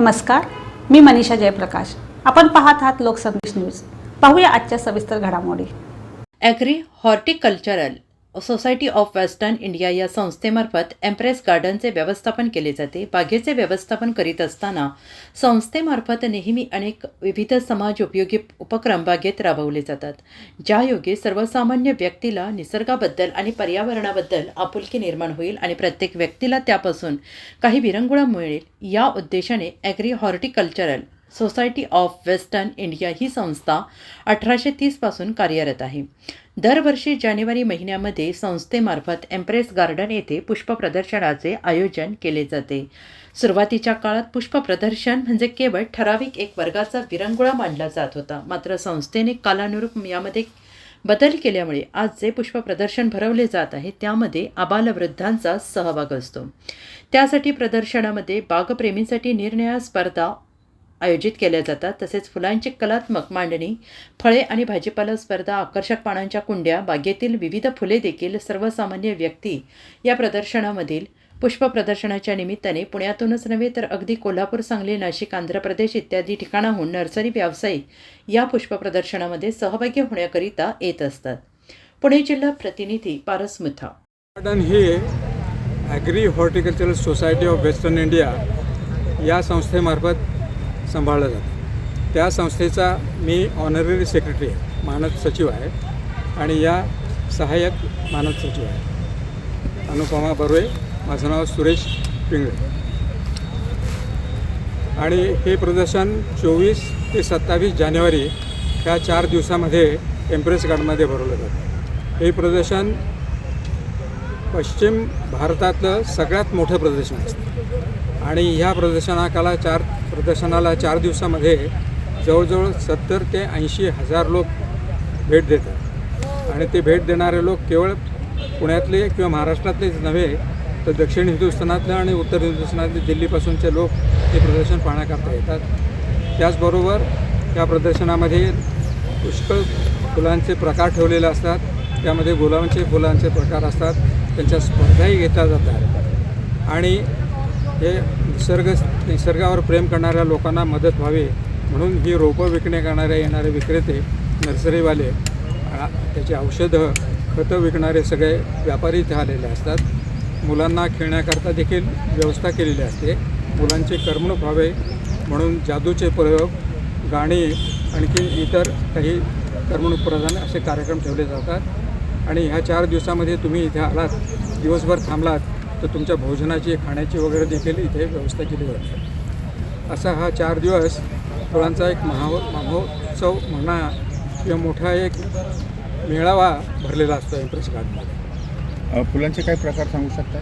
नमस्कार मी मनीषा जयप्रकाश. आपण पाहत आहात लोकसंदेश न्यूज. पाहूया आजच्या सविस्तर घडामोडी. Agri horticultural society of western India या संस्थेमार्फत एम्प्रेस गार्डनचे व्यवस्थापन केले जाते. बागेचे व्यवस्थापन करीत असताना संस्थेमार्फत नेहमी अनेक विविध समाज उपयोगी उपक्रम बागेत राबवले जातात. ज्यायोगे सर्वसामान्य व्यक्तीला निसर्गाबद्दल आणि पर्यावरणाबद्दल आपुलकी निर्माण होईल आणि प्रत्येक व्यक्तीला त्यापासून काही विरंगुळा मिळेल या उद्देशाने agri horticultural society of western India ही संस्था अठराशे तीसपासून कार्यरत आहे. दरवर्षी जानेवारी महिन्यामध्ये संस्थेमार्फत एम्प्रेस गार्डन येथे पुष्पप्रदर्शनाचे आयोजन केले जाते. सुरुवातीच्या काळात पुष्पप्रदर्शन म्हणजे केवळ ठराविक एक वर्गाचा विरंगुळा मांडला जात होता. मात्र संस्थेने कालानुरूप यामध्ये बदल केल्यामुळे आज जे पुष्पप्रदर्शन भरवले जात आहे त्यामध्ये आबालवृद्धांचा सहभाग असतो. त्यासाठी प्रदर्शनामध्ये बागप्रेमींसाठी निरनिळ्या स्पर्धा आयोजित केल्या जातात. तसेच फुलांची कलात्मक मांडणी फळे आणि भाजीपाला स्पर्धा आकर्षक पानांच्या कुंड्या बागेतील विविध फुले देखील सर्वसामान्य व्यक्ती या प्रदर्शनामधील पुष्प प्रदर्शनाच्या निमित्ताने पुण्यातूनच नव्हे तर अगदी कोल्हापूर सांगली नाशिक आंध्र प्रदेश इत्यादी ठिकाणाहून नर्सरी व्यावसायिक या पुष्प प्रदर्शनामध्ये सहभागी होण्याकरिता येत असतात. पुणे जिल्हा प्रतिनिधी पारस मुथा. गार्डन हे agri horticultural society of western India या संस्थेमार्फत सांभाळलं जातं. त्या संस्थेचा मी ऑनररी सेक्रेटरी आहे मानद सचिव आहे आणि या सहाय्यक मानद सचिव आहे. अनुपमा बर्वे माझं नाव सुरेश पिंगळे. आणि हे प्रदर्शन चोवीस ते सत्तावीस जानेवारी ह्या चार दिवसामध्ये एम्प्रेस गार्डमध्ये भरवलं जातं. हे प्रदर्शन पश्चिम भारतातलं सगळ्यात मोठं प्रदर्शन असतं. आणि ह्या प्रदर्शनाकाला चार प्रदर्शनाला चार दिवसामध्ये जवळजवळ सत्तर ते ऐंशी हजार लोक भेट देतात. आणि ते भेट देणारे लोक केवळ पुण्यातले किंवा महाराष्ट्रातलेच नव्हे तर दक्षिण हिंदुस्थानातले आणि उत्तर हिंदुस्थानातले दिल्लीपासूनचे लोक हे प्रदर्शन पाहण्याकरता येतात. त्याचबरोबर या प्रदर्शनामध्ये पुष्कळ फुलांचे प्रकार ठेवलेले असतात. त्यामध्ये गुलाबांचे फुलांचे प्रकार असतात. त्यांच्या स्पर्धाही घेतल्या जातात. आणि हे निसर्ग निसर्गावर प्रेम करणाऱ्या लोकांना मदत व्हावी म्हणून ही रोपं विकणे करणारे येणारे विक्रेते नर्सरीवाले त्याची औषधं खतं विकणारे सगळे व्यापारी इथे आलेले असतात. मुलांना खेळण्याकरता देखील व्यवस्था केलेली असते. मुलांचे करमणूक व्हावे म्हणून जादूचे प्रयोग गाणी आणखी इतर काही करमणूक प्रधान असे कार्यक्रम ठेवले जातात. आणि ह्या चार दिवसामध्ये तुम्ही इथे आलात दिवसभर थांबलात तर तुमच्या भोजनाची खाण्याची वगैरे देखील इथे व्यवस्था केली जाते. असा हा चार दिवस फुलांचा एक महा महोत्सव म्हणा किंवा मोठा एक मेळावा भरलेला असतो एम्प्रेस गार्डनमध्ये अ, फुलांचे काही प्रकार सांगू शकता?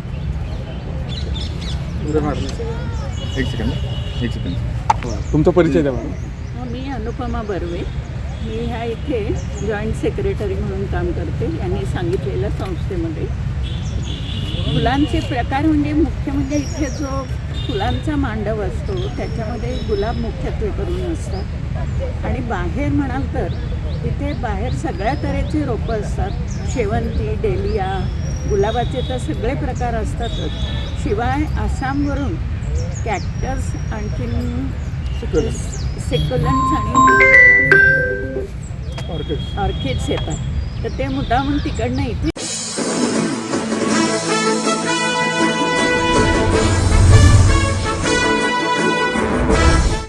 एक सेकंद एक सेकंद तुमचा परिचय द्या मला मी अनुपमा बर्वे. मी ह्या इथे जॉईंट सेक्रेटरी म्हणून काम करते. यांनी सांगितलेल्या संस्थेमध्ये. फुलांचे प्रकार म्हणजे मुख्य म्हणजे इथे जो फुलांचा मांडव असतो त्याच्यामध्ये गुलाब मुख्यत्वे करून असतात. आणि बाहेर म्हणाल तर तिथे बाहेर सगळ्या तऱ्हेची रोपं असतात. शेवंती डेलिया गुलाबाचे तर सगळे प्रकार असतातच. शिवाय आसामवरून कॅक्टस आणखीन सेक्युलन्स. आणि ऑर्किड ऑर्किड्स येतात. तर ते मुद्दामून तिकडनं इथे